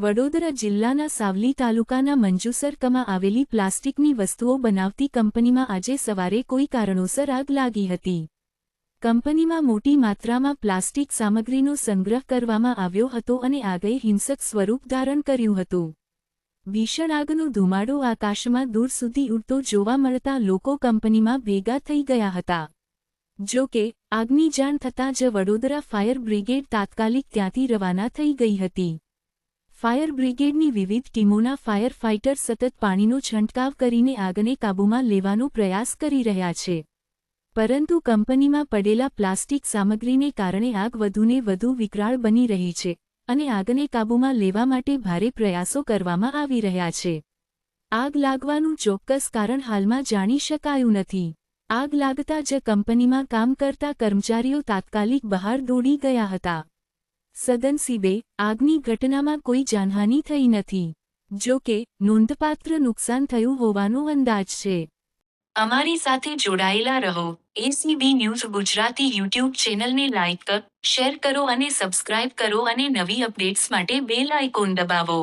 વડોદરા જિલ્લાના સાવલી તાલુકાના મંજુસરકમાં આવેલી પ્લાસ્ટિકની વસ્તુઓ બનાવતી કંપનીમાં આજે સવારે કોઈ કારણોસર આગ લાગી હતી. કંપનીમાં મોટી માત્રામાં પ્લાસ્ટિક સામગ્રીનો સંગ્રહ કરવામાં આવ્યો હતો અને આગે હિંસક સ્વરૂપ ધારણ કર્યું હતું. ભીષણ આગનો ધુમાડો આકાશમાં દૂર સુધી ઉડતો જોવા મળતા લોકો કંપનીમાં ભેગા થઈ ગયા હતા. જો કે, આગની જાણ થતાં જ વડોદરા ફાયર બ્રિગેડ તાત્કાલિક ત્યાંથી રવાના થઈ ગઈ હતી. ફાયર બ્રિગેડની વિવિધ ટીમોના ફાયર ફાઇટર સતત પાણીનો છંટકાવ કરીને આગને કાબૂમાં લેવાનો પ્રયાસ કરી રહ્યા છે. પરંતુ કંપનીમાં પડેલા પ્લાસ્ટિક સામગ્રીને કારણે આગ વધુને વધુ વિકરાળ બની રહી છે અને આગને કાબૂમાં લેવા માટે ભારે પ્રયાસો કરવામાં આવી રહ્યા છે. આગ લાગવાનું ચોક્કસ કારણ હાલમાં જાણી શકાયું નથી. આગ લાગતા જ કંપનીમાં કામ કરતા કર્મચારીઓ તાત્કાલિક બહાર દોડી ગયા હતા. સદનસીબે આગની ઘટનામાં કોઈ જાનહાની થઈ નથી, જો કે નોંધપાત્ર નુકસાન થયું હોવાનો અંદાજ છે. અમારી સાથે જોડાયેલા રહો, એસીબી ન્યૂઝ ગુજરાતી યુટ્યુબ ચેનલને લાઇક કર શેર કરો અને સબસ્ક્રાઇબ કરો અને નવી અપડેટ્સ માટે બેલ આઇકોન દબાવો.